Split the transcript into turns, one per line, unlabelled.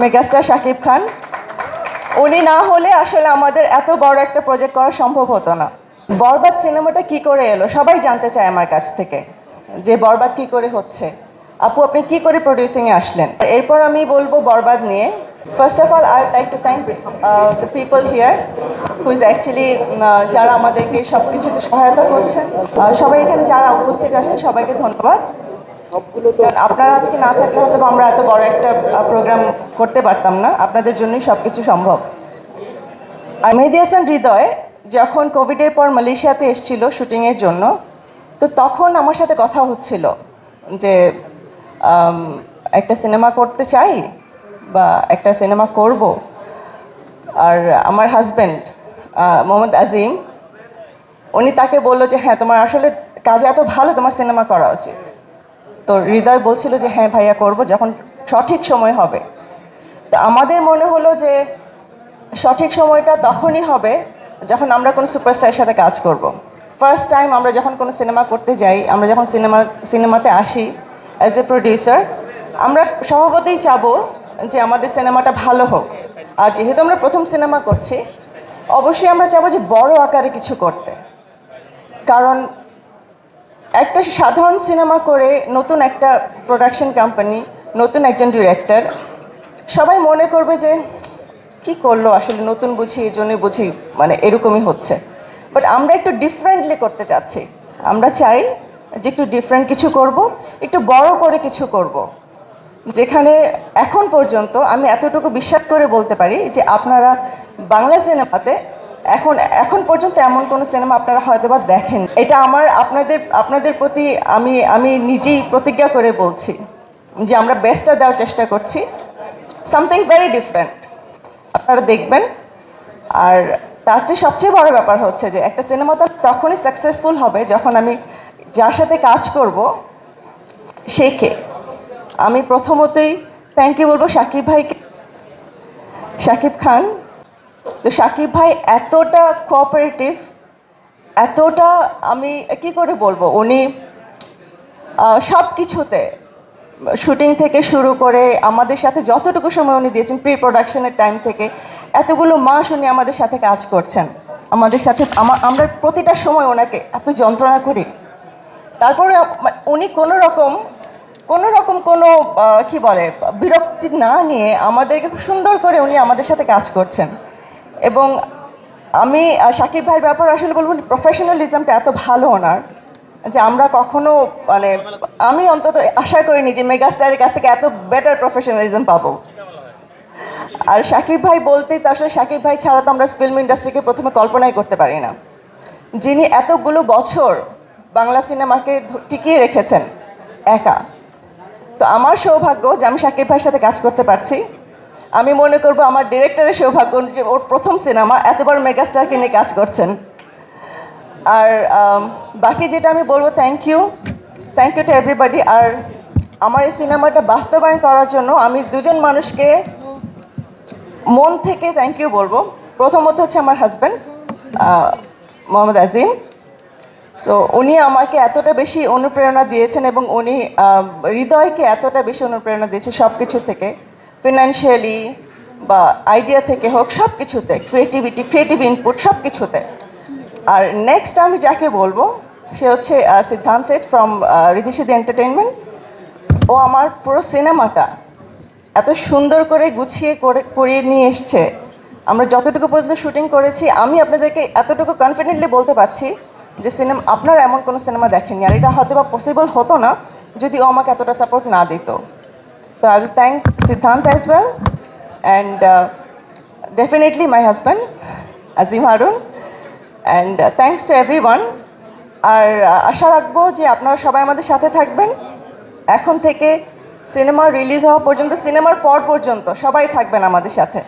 Megastar Shakib Khan. উনি না হলে আসলে আমাদের এত বড় একটা প্রজেক্ট করা সম্ভব হতো না। বরবাদ সিনেমাটা কি করে এলো সবাই জানতে চায় আমার কাছ থেকে, যে বরবাদ কি করে হচ্ছে। আপু, আপনি কি করে প্রডিউসিংয়ে আসলেন? এরপর আমি বলব বরবাদ নিয়ে। First of all I like to thank the people here who is actually যারা আমাদেরকে সব কিছুতে সহায়তা করছেন। সবাই এখানে যারা উপস্থিত আছেন, সবাইকে ধন্যবাদ। আপনারা আজকে না থাকলে হয়তো আমরা এত বড় একটা প্রোগ্রাম করতে পারতাম না। আপনাদের জন্যই সব কিছু সম্ভব। আর মেহেদি হাসান হৃদয় যখন কোভিডের পর মালয়েশিয়াতে এসেছিল শুটিংয়ের জন্য, তো তখন আমার সাথে কথা হচ্ছিল যে একটা সিনেমা করতে চাই বা একটা সিনেমা করব। আর আমার হাজব্যান্ড মোহাম্মদ আজিম, উনি তাকে বলল যে হ্যাঁ তোমার আসলে কাজে এত ভালো, তোমার সিনেমা করা উচিত। তো হৃদয় বলছিল যে হ্যাঁ ভাইয়া, করব। যখন সঠিক সময় হবে। তো আমাদের মনে হলো যে, সঠিক সময়টা তখনই হবে যখন আমরা কোনো সুপারস্টারের সাথে কাজ করব। ফার্স্ট টাইম আমরা যখন কোনো সিনেমা করতে যাই, আমরা যখন সিনেমা, সিনেমাতে আসি অ্যাজ এ প্রডিউসার আমরা স্বভাবতই চাবো যে, আমাদের সিনেমাটা ভালো হোক। আর যেহেতু আমরা প্রথম সিনেমা করছি, অবশ্যই আমরা চাবো যে, বড় আকারে কিছু করতে। কারণ একটা সাধারণ সিনেমা করে নতুন একটা প্রোডাকশন কোম্পানি নতুন একজন ডিরেক্টর সবাই মনে করবে যে, কি করল আসলে নতুন বুঝি, এই জন্যই বুঝি মানে এরকমই হচ্ছে। বাট আমরা একটু ডিফারেন্টলি করতে চাচ্ছি। আমরা চাই যে একটু ডিফারেন্ট কিছু করব, একটু বড় করে কিছু করব। যেখানে এখন পর্যন্ত আমি এতটুকু বিশ্বাস করে বলতে পারি যে আপনারা বাংলা সিনেমাতে এখন এখন পর্যন্ত এমন কোনো সিনেমা আপনারা হয়তো বা দেখেন এটা আমার, আপনাদের আপনাদের প্রতি আমি আমি নিজেই প্রতিজ্ঞা করে বলছি যে আমরা বেস্টটা দেওয়ার চেষ্টা করছি। সামথিং ভেরি ডিফারেন্ট আপনারা দেখবেন। আর তার চেয়ে সবচেয়ে বড় ব্যাপার হচ্ছে যে একটা সিনেমা তো তখনই সাকসেসফুল হবে যখন আমি যার সাথে কাজ করব, সে কে? আমি প্রথমতই থ্যাংক ইউ বলব সাকিব ভাইকে। সাকিব খান তো সাকিব ভাই এতটা কোঅপারেটিভ এতটা আমি কি করে বলব? উনি সব কিছুতে শুটিং থেকে শুরু করে আমাদের সাথে যতটুকু সময় উনি দিয়েছেন প্রি প্রোডাকশনের টাইম থেকে, এতগুলো মাস উনি আমাদের সাথে কাজ করছেন। আমাদের সাথে আমরা প্রতিটা সময় ওনাকে এত যন্ত্রণা করি। তারপরে উনি কোনো রকম কোনো রকম কোনো কি বলে, বিরক্তি না নিয়ে আমাদেরকে খুব সুন্দর করে উনি আমাদের সাথে কাজ করছেন। এবং আমি সাকিব ভাইয়ের ব্যাপারে আসলে বলব প্রফেশনালিজমটা এত ভালো ওনার যে আমরা কখনো মানে আমি অন্তত আশা করিনি যে মেগাস্টারের কাছ থেকে এত বেটার প্রফেশনালিজম পাবো। আর সাকিব ভাই বলতেই তো আসলে সাকিব ভাই ছাড়া তো আমরা ফিল্ম ইন্ডাস্ট্রিকে প্রথমে কল্পনাই করতে পারি না। যিনি এতগুলো বছর বাংলা সিনেমাকে টিকিয়ে রেখেছেন, একা। তো আমার সৌভাগ্য যে আমি সাকিব ভাইয়ের সাথে কাজ করতে পারছি। আমি মনে করব আমার ডিরেক্টরের সৌভাগ্য যে ওর প্রথম সিনেমা এতবার মেগাস্টারকে নিয়ে কাজ করছেন। আর বাকি যেটা আমি বলব thank you thank you to everybody আর আমার এই সিনেমাটা বাস্তবায়ন করার জন্য আমি দুজন মানুষকে মন থেকে থ্যাংক ইউ বলব। প্রথমত হচ্ছে আমার হাজব্যান্ড মোহাম্মদ আজিম। সো উনি আমাকে এতটা বেশি অনুপ্রেরণা দিয়েছেন এবং উনি হৃদয়কে এতটা বেশি অনুপ্রেরণা দিয়েছে সব কিছু থেকে। ফিনান্সিয়ালি বা আইডিয়া থেকে হোক সব কিছুতে ক্রিয়েটিভিটি ক্রিয়েটিভ ইনপুট সব কিছুতে আর নেক্সট আমি যাকে বলব, সে হচ্ছে Siddhant set from Riddhi Siddhi entertainment ও আমার পুরো সিনেমাটা এত সুন্দর করে গুছিয়ে করে, করিয়ে নিয়ে এসছে। আমরা যতটুকু পর্যন্ত শুটিং করেছি, আমি আপনাদেরকে এতটুকু কনফিডেন্টলি বলতে পারছি যে সিনেমা, আপনারা এমন কোনো সিনেমা দেখেননি। আর এটা হয়তো বা পসিবল হতো না যদি ও আমাকে এতটা সাপোর্ট না দিত। তো I will thank Siddhant as well and definitely my husband Azim Harun and thanks to everyone আর আশা রাখব যে আপনারা সবাই আমাদের সাথে থাকবেন। এখন থেকে সিনেমা রিলিজ হওয়া পর্যন্ত, সিনেমার পর পর্যন্ত সবাই থাকবেন আমাদের সাথে।